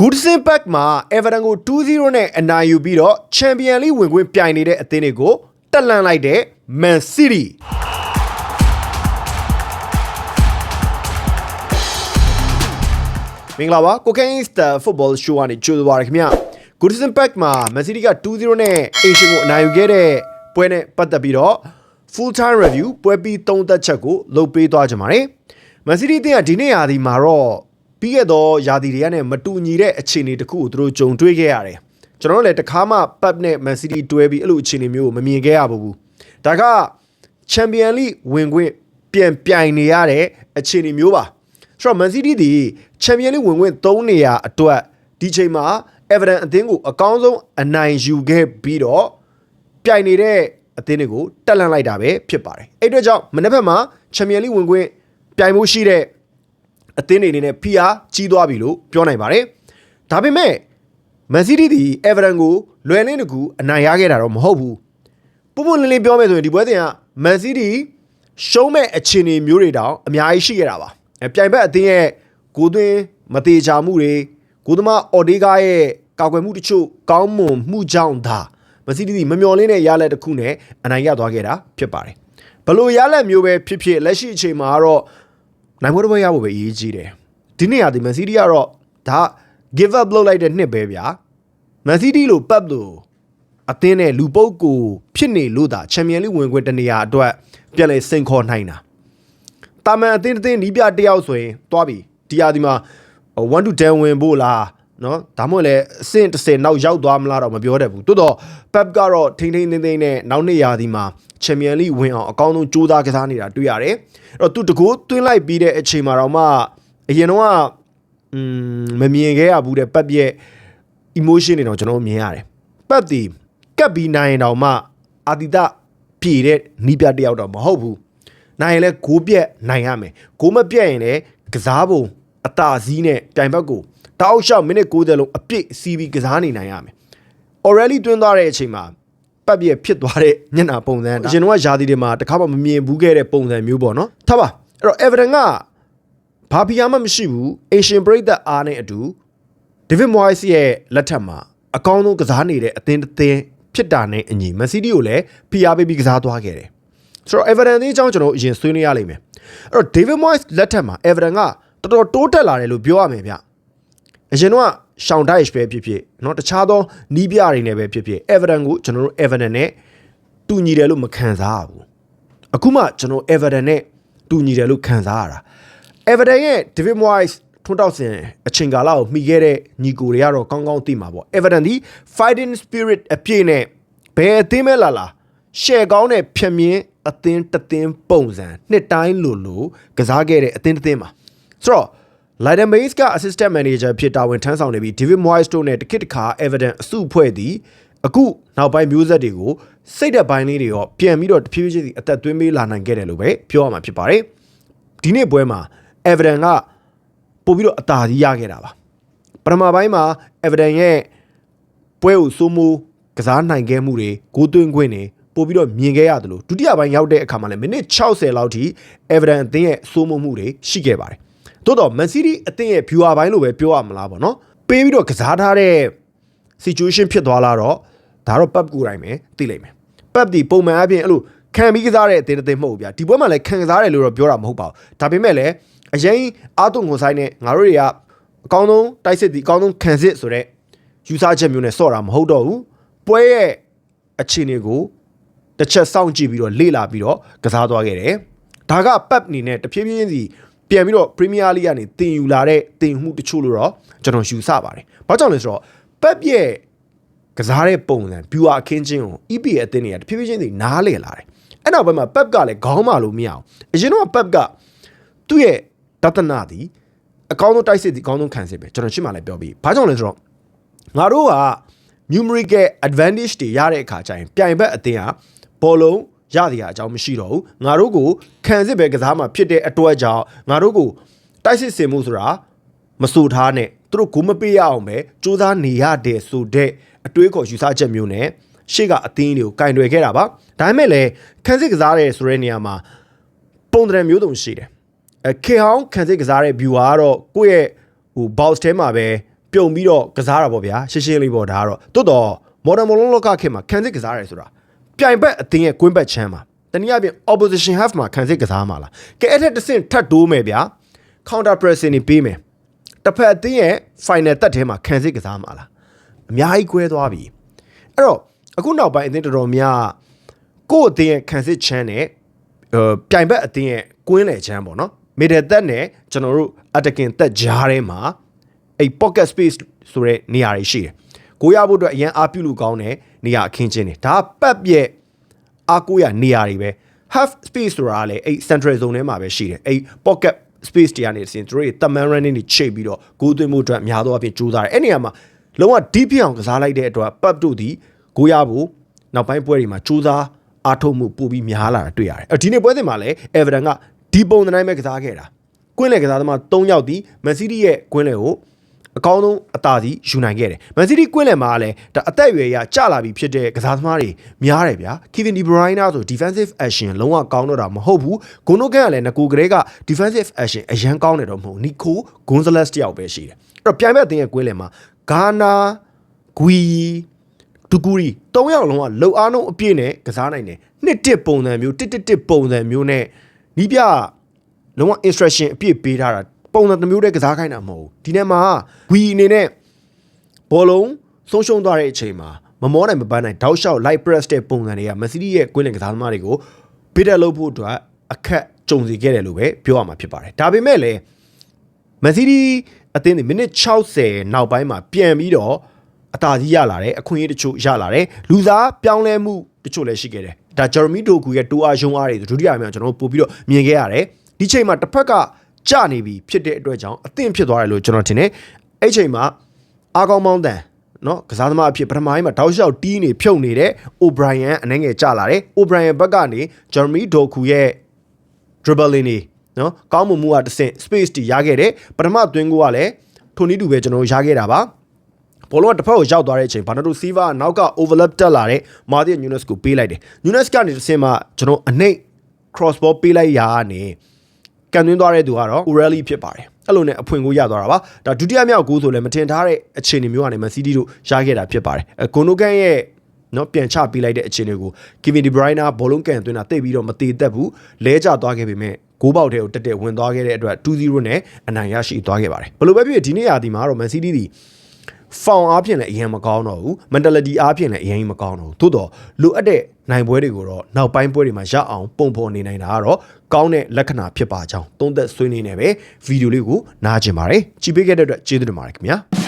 Goodison Park မှာ Everton ကို2-0နဲ့အနိုင်ယူပြီးတော့ Champion League ဝင်ခွင့်ပြိုင်နေတဲ့အသင်းတွေကိုတက်လန့်လိုက်တဲ့ Man City မင်္ဂလာပါ Cocaine Star Football Show ကနေကြိုဆိုပါရခင်ဗျ Goodison Park မှာ Man City က2-0နဲ့ Asian ကိုအနိုင်ယူခဲ့တဲ့ပွဲနဲ့ပတ်သက်ပြီးတော့ full time review ပွဲပြီးသုံးသက်ချက်ကိုလုပ်ပေးသွားကြပါမယ် Man City အသင်းကဒီနေ့ရာသီမှာတော့ ပြီးခဲ့သောရာသီတွေကနဲ့မတူညီတဲ့အခြေအနေတစ်ခုကိုသူတို့ကြုံတွေ့ခဲ့ရတယ်ကျွန်တော်တို့လည်းတခါမှ Pep နဲ့ Man City တွဲပြီးအဲ့လိုအခြေအနေမျိုးကိုမမြင်ခဲ့ရဘူးဒါက Champion League ဝင်ခွင့်ပြန်ပြိုင်နေရတဲ့အခြေအနေမျိုးပါဆိုတော့ Man City ဒီ Champion League ဝင်ခွင့်3နေရာအတွက်ဒီချိန်မှာ Everton အသင်းကိုအကောင်းဆုံးအနိုင်ယူခဲ့ပြီးတော့ပြိုင်နေတဲ့အသင်းတွေကိုတက်လန့်လိုက်တာပဲဖြစ်ပါတယ်အဲ့အတွက်ကြောင့်မနေ့ဘက်မှာ Champion League ဝင်ခွင့်ပြိုင်ဖို့ရှိတဲ့ အသင်းတွေအနေနဲ့ PR ကြီးသွားပြီလို့ပြောနိုင်ပါတယ်ဒါပေမဲ့ Man City ဒီ Everton ကိုလွယ်လင်းတကူအနိုင်ရခဲ့တာတော့မဟုတ်ဘူးပုံပုံလင်းလင်းပြောမယ်ဆိုရင်ဒီပွဲစဉ်က Man City ရှုံးမဲ့အခြေအနေမျိုးတွေတောင်အများကြီးရှိခဲ့တာပါအဲပြိုင်ဘက်အသင်းရဲ့ဂိုးသွင်းမတေချာမှုတွေဂိုးသမားအော်ဒေဂါရဲ့ကာကွယ်မှုတချို့ကောင်းမွန်မှုကြောင့်သာ Man City ဒီမမျော်လင့်တဲ့ရလဒ်တစ်ခုနဲ့အနိုင်ရသွားခဲ့တာဖြစ်ပါတယ်ဘလို့ရလဒ်မျိုးပဲဖြစ်ဖြစ်လက်ရှိအချိန်မှာကတော့ နိုင်ဖို့တစ်ပွဲရဖို့ပဲအရေးကြီးတယ်ဒီနေ့ကဒီ Man City ကတော့ဒါ give up လုပ်လိုက်တဲ့နှစ်ပဲဗျာ Man City လို့ပပ်လို့အသင်းနဲ့လူပုတ်ကိုဖြစ်နေလို့သာချန်ပီယံလိဝင်ခွင့်တနေရာအတွက်ပြန်လဲစိန်ခေါ်နိုင်တာတာမန်အသင်းတစ်သင်းနီးပြတစ်ယောက်ဆိုရင်တွားပြီဒီဟာဒီမှာ1 to 10ဝင်ဖို့လား နော်ဒါမှမဟုတ်လေအဆင့်30နောက်ရောက်သွားမလားတော့မပြောတတ်ဘူးတိုးတော့ Pep ကတော့ထိန်းထိန်းသိမ်းသိမ်းနဲ့နောက်နှစ်ရာသီမှာချန်ပီယံလိဝင်အောင်အကောင်းဆုံးကြိုးစားကစားနေတာတွေ့ရတယ်အဲ့တော့သူတကိုးသွင်းလိုက်ပြီးတဲ့အချိန်မှာတော့မှအရင်တော့ကอืมမမြင်ခဲ့ရဘူးတဲ့ Pep ရဲ့ emotion တွေတော့ကျွန်တော်မြင်ရတယ်။ Pep ဒီကပ်ပြီးနိုင်ရင်တောင်မှအာတီတပြေတဲ့နီးပြတစ်ယောက်တော့မဟုတ်ဘူး။နိုင်ရင်လည်းဂိုးပြက်နိုင်ရမယ်။ဂိုးမပြက်ရင်လည်းကစားပုံအတာစည်းနဲ့တိုင်ဘက်ကို တောက်လျှောက်မိနစ်60လုံးအပြည့်စီးပြီးကစားနေနိုင်ရမယ်။ Already တွင်းသွားတဲ့အချိန်မှာပတ်ပြည့်ဖြစ်သွားတဲ့ညနာပုံစံအရင်တော့ယာဒီတွေမှာတခါမှမမြင်ဘူးခဲ့တဲ့ပုံစံမျိုးပေါ့နော်။ထားပါအဲ့တော့ Everton ကဘာဖီယာမှမရှိဘူး Asian ပရိသတ်အားနဲ့အတူဒေးဗစ်မွိုင်းစ်ရဲ့လက်ထက်မှာအကောင်းဆုံးကစားနေတဲ့အသင်းတစ်သင်းဖြစ်တာနဲ့အညီမန်စီးတီးကိုလည်းဖိအားပေးပြီးကစားသွားခဲ့တယ်။ဆိုတော့ Everton အသင်းအကြောင်းကျွန်တော်အရင်ဆွေးနွေးရလိမ့်မယ်။အဲ့တော့ David Moyes လက်ထက်မှာ Everton ကတော်တော်တိုးတက်လာတယ်လို့ပြောရမယ်ဗျ။ အရင်တော့ Sean Dyche ပဲဖြစ်ဖြစ်เนาะတခြားသောနီးပြတွေနဲ့ပဲဖြစ်ဖြစ် Everton ကိုကျွန်တော်တို့ Everton နဲ့တူညီတယ်လို့မခံစားရဘူး။အခုမှကျွန်တော် Everton နဲ့တူညီတယ်လို့ခံစားရတာ။ Everton ရဲ့ David Moyes ထွန်းတောက်စင်အချိန်ကာလကိုမှီခဲ့တဲ့ညီကိုတွေကတော့ကောင်းကောင်းသိမှာပေါ့ Everton ဒီ fighting spirit အပြည့်နဲ့ဘယ်အသင်းမဲလာလာရှယ်ကောင်းတဲ့ဖြမြင်းအသင်းတစ်သင်းပုံစံနှစ်တိုင်းလိုလိုကစားခဲ့တဲ့အသင်းတစ်သင်းပါဆိုတော့ Leiden Baines က assistant manager ဖြစ်တာဝန်ထမ်းဆောင်နေပြီး David Moyes တို့နဲ့တခစ်တခါ Everton အစုအဖွဲ့သည်အခုနောက်ပိုင်းမျိုးဆက်တွေကိုစိတ်သက်ပိုင်းလေးတွေရောပြန်ပြီးတော့တဖြည်းဖြည်းချင်းစီအသက်သွင်းပေးလာနိုင်ခဲ့တယ်လို့ပဲပြောရမှာဖြစ်ပါတယ်ဒီနေ့ပွဲမှာ Everton ကပို့ပြီးတော့အသာကြီးရခဲ့တာပါပထမပိုင်းမှာ Everton ရဲ့ပွဲကိုစိုးမိုးကစားနိုင်ခဲ့မှုတွေဂိုးသွင်းခွင့်တွေပို့ပြီးတော့မြင်ခဲ့ရတယ်လို့ဒုတိယပိုင်းရောက်တဲ့အခါမှာလည်းမိနစ်60လောက်ထိ Everton အသင်းရဲ့စိုးမိုးမှုတွေရှိခဲ့ပါတယ် သို့တော့ Man City အသင်းရဲ့ viewer ပိုင်းလို့ပဲပြောရမလားပေါ့နော်ပေးပြီးတော့ကစားထားတဲ့ situation ဖြစ်သွားလာတော့ဒါတော့ Pep ကိုယ်တိုင်ပဲသိလိမ့်မယ် Pep ဒီပုံမှန်အပြင်အဲ့လိုခံပြီးကစားတဲ့အသင်းတစ်သင်းမဟုတ်ဘူးဗျာဒီပွဲမှာလည်းခံကစားတယ်လို့တော့ပြောတာမဟုတ်ပါဘူးဒါပေမဲ့လည်းအရင်အာတုံကိုဆိုင်နဲ့ငါတို့တွေကအကောင်းဆုံးတိုက်စစ်ဒီအကောင်းဆုံးခံစစ်ဆိုတော့ယူဆချက်မျိုးနဲ့ဆော့တာမဟုတ်တော့ဘူးပွဲရဲ့အခြေအနေကိုတစ်ချက်စောင့်ကြည့်ပြီးတော့လေ့လာပြီးတော့ကစားသွားခဲ့တယ်ဒါက Pep အနေနဲ့တဖြည်းဖြည်းချင်းစီ ပြန်ပြီးတော့ Premier League ကနေတင်ယူလာတဲ့တင်မှုတချို့လို့တော့ကျွန်တော်ယူဆပါတယ်ဘာကြောင့်လဲဆိုတော့ Pep ရဲ့ကစားတဲ့ပုံစံ viewer အခင်းချင်းကို EPL အသင်းတွေကတဖြည်းဖြည်းချင်းစီနားလည်လာတယ်အဲ့နောက်ပိုင်းမှာ Pep ကလည်းခေါင်းမာလို့မရအောင်အရင်တော့ Pep ကသူ့ရဲ့တသနာသည်အကောင်းဆုံးတိုက်စစ်ဒီအကောင်းဆုံးခံစစ်ပဲကျွန်တော်ရှင်းမှလည်းပြောပြီးဘာကြောင့်လဲဆိုတော့ငါတို့က numerical advantage တွေရတဲ့အခါကျရင်ပြိုင်ဘက်အသင်းကဘောလုံး ရတဲ့အကြောင်းမရှိတော့ဘူးငါတို့ကိုခံစစ်ပဲကစားမှာဖြစ်တဲ့အတွက်ကြောင့်ငါတို့ကိုတိုက်စစ်စင်မှုဆိုတာမဆိုထားနဲ့သူတို့ဂိုးမပေးရအောင်ပဲစူးစမ်းနေရတယ်ဆိုတဲ့အတွေးခေါ်ယူဆချက်မျိုးနဲ့ရှေ့ကအသင်းတွေကိုကင်တွယ်ခဲ့တာပါဒါပေမဲ့လည်းခံစစ်ကစားတဲ့ဆိုတဲ့နေရာမှာပုံသဏ္ဍာန်မျိုးစုံရှိတယ်အဲခေဟောင်းခံစစ်ကစားတဲ့ viewer ကတော့ကိုယ့်ရဲ့ဟို box ထဲမှာပဲပြုံပြီးတော့ကစားတာပေါ့ဗျာရှင်းရှင်းလေးပေါ့ဒါကတော့တိုးတော့ modern မလုံးလောကခေတ်မှာခံစစ်ကစားရဲဆိုတာ ပြိုင်ဘက်အသင်းရဲ့ကွင်းဘက်ချမ်းမှာတနည်းအားဖြင့် opposition half မှာခံစစ်ကစားမှာလားကဲအဲ့ထက်တစ်ဆင့်ထပ်တိုးမယ်ဗျာ counter pressing နေပေးမယ်တစ်ဖက်အသင်းရဲ့ final တက်ထဲမှာခံစစ်ကစားမှာလားအများကြီးကွဲသွားပြီအဲ့တော့အခုနောက်ပိုင်းအသင်းတော်တော်များကိုယ့်အသင်းရဲ့ခံစစ်ချမ်းနဲ့အဲပြိုင်ဘက်အသင်းရဲ့ကွင်းလေချမ်းပေါ့နော် middle တက်နဲ့ကျွန်တော်တို့ attacking တက်ကြားထဲမှာအဲ့ pocket space ဆိုတဲ့နေရာတွေရှိတယ်ကိုရဖို့အတွက်အရင်အားပြုလို့ကောင်းတဲ့ နေရာအခင်းချင်းတွေဒါကပတ်ရဲ့အားကိုးရနေရာတွေပဲ half space ဆိုတာကလည်းအဲ့ central zone ထဲမှာပဲရှိတယ်အဲ့ pocket space တွေကနေစဉ်သူတို့တမန် running တွေချိန်ပြီးတော့ဂိုးသွင်းမှုအတွက်အများသောအားဖြင့်ကြိုးစားတယ်အဲ့နေရာမှာလုံးဝ deep ဖြစ်အောင်ကစားလိုက်တဲ့အတွက်ပတ်တို့ဒီဂိုးရဖို့နောက်ပိုင်းပွဲတွေမှာကြိုးစားအားထုတ်မှုပိုပြီးများလာတာတွေ့ရတယ်အဲ့ဒီနေ့ပွဲစဉ်မှာလည်း Everton ကဒီပုံသဏ္ဍာန်ပဲကစားခဲ့တာကွင်းလေကစားသမား၃ယောက်ဒီ Man City ရဲ့ကွင်းလေကို အကောင်းဆုံးအသာစီယူနိုင်ခဲ့တယ်။ Man City ကွင်းလယ်မှာလည်းဒါအသက်အရွယ်ရကျလာပြီဖြစ်တဲ့ကစားသမားတွေများတယ်ဗျာ။ Kevin De Bruyne ဆို defensive action လုံးဝကောင်းတော့တာမဟုတ်ဘူး။ဂွန်နိုကန်ကလည်းငကိုကလေးက defensive action အရန်ကောင်းတယ်တော့မဟုတ်ဘူး။ Nico Gonzalez တယောက်ပဲရှိတယ်။အဲ့တော့ပြိုင်ဘက်အသင်းရဲ့ကွင်းလယ်မှာ Ghana ဂွီဒူကူရီ၃ယောက်လုံးကလှုပ်အားလုံးအပြည့်နဲ့ကစားနိုင်တယ်။နှစ်တစ်ပုံစံမျိုးတစ်တစ်တစ်ပုံစံမျိုးနဲ့နီးပြလုံးဝ instruction အပြည့်ပေးထားတာ ပုံစံတစ်မျိုးတည်းကစားခိုင်းတာမဟုတ်ဘူးဒီနေ့မှာဂွီအနေနဲ့ဘောလုံးဆုံးရှုံးသွားတဲ့အချိန်မှာမမောနိုင်မပန်းနိုင်တောက်လျှောက် light press တဲ့ပုံစံတွေကမက်ဆီဒီရဲ့ကွင်းလင်ကစားသမားတွေကိုဘစ်တက်လုပ်ဖို့အတွက်အခက်ကြုံစီခဲ့တယ်လို့ပဲပြောရမှာဖြစ်ပါတယ်ဒါပေမဲ့လည်းမက်ဆီဒီအသင်းဒီမိနစ်60နောက်ပိုင်းမှာပြန်ပြီးတော့အသာကြီးရလာတယ်အခွင့်အရေးတချို့ရလာတယ်လူစားပြောင်းလဲမှုတချို့လည်းရှိခဲ့တယ်ဒါဂျော်မီဒိုကူရဲ့တိုးအားယုံအားတွေဒုတိယအမြောက်ကျွန်တော်တို့ပို့ပြီးတော့မြင်ခဲ့ရတယ်ဒီချိန်မှာတစ်ဖက်က ကြနေပြီဖြစ်တဲ့အတွက်ကြောင့်အသင့်ဖြစ်သွားတယ်လို့ကျွန်တော်ထင်တယ်အဲ့ချိန်မှာအားကောင်းမောင်းတန်နော်ကစားသမားအဖြစ်ပထမပိုင်းမှာတောက်လျှောက်တီးနေဖြုတ်နေတဲ့ O'Brien အနေငယ်ကြလာတယ် O'Brien ဘက်ကနေ Jeremy Doku ရဲ့ dribbling နေနော်ကောင်းမှုမှုကတစ်ဆင့် space တီရခဲ့တယ်ပထမသွင်းကိုကလည်းထိုနည်းတူပဲကျွန်တော်တို့ရခဲ့တာပါဘောလုံးကတစ်ဖက်ကိုရောက်သွားတဲ့အချိန်ဘာနာတိုစီးဗာကနောက်က overlap တက်လာတဲ့မာဒီယန်ညူနက်စ်ကိုပေးလိုက်တယ်ညူနက်စ်ကနေတစ်ဆင့်မှကျွန်တော်အနှိတ် cross ball ပေးလိုက်ရာကနေ ကန်သွင်းသွားတဲ့သူကတော့ Ureli ဖြစ်ပါတယ်အဲ့လိုနဲ့အဖွင့်ကိုရသွားတာပါဒါဒုတိယမြောက်ဂိုးဆိုလည်းမတင်ထားတဲ့အခြေအနေမျိုးကနေမန်စီးတီတို့ရခဲ့တာဖြစ်ပါတယ်အဲဂွန်နိုကန်ရဲ့နော်ပြန်ချပေးလိုက်တဲ့အခြေအနေကို Kevin De Bruyne ဘောလုံးကန်သွင်းတာတိတ်ပြီးတော့မတည်သက်ဘူးလဲကျသွားခဲ့ပေမဲ့ဂိုးပေါက်ထဲကိုတက်တက်ဝင်သွားခဲ့တဲ့အတွက်2-0နဲ့အနိုင်ရရှိသွားခဲ့ပါတယ်ဘယ်လိုပဲဖြစ်ဖြစ်ဒီနေ့ရာဒီမှာတော့ Man City ဒီဖောင်အားဖြင့်လည်းအရင်မကောင်းတော့ဘူး mentality အားဖြင့်လည်းအရင်မကောင်းတော့ဘူးသို့တော့လိုအပ်တဲ့ နိုင်ပွဲတွေကိုတော့နောက်ပိုင်းပွဲတွေမှာရအောင်ပုံဖော်နေနိုင်တာကတော့ကောင်းတဲ့လက္ခဏာဖြစ်ပါကြောင်းသုံးသက်ဆွေးနွေးနေပဲဗီဒီယိုလေးကိုနားကျင်ပါတယ်ကြည့်ပေးခဲ့တဲ့အတွက်ကျေးဇူးတင်ပါတယ်ခင်ဗျာ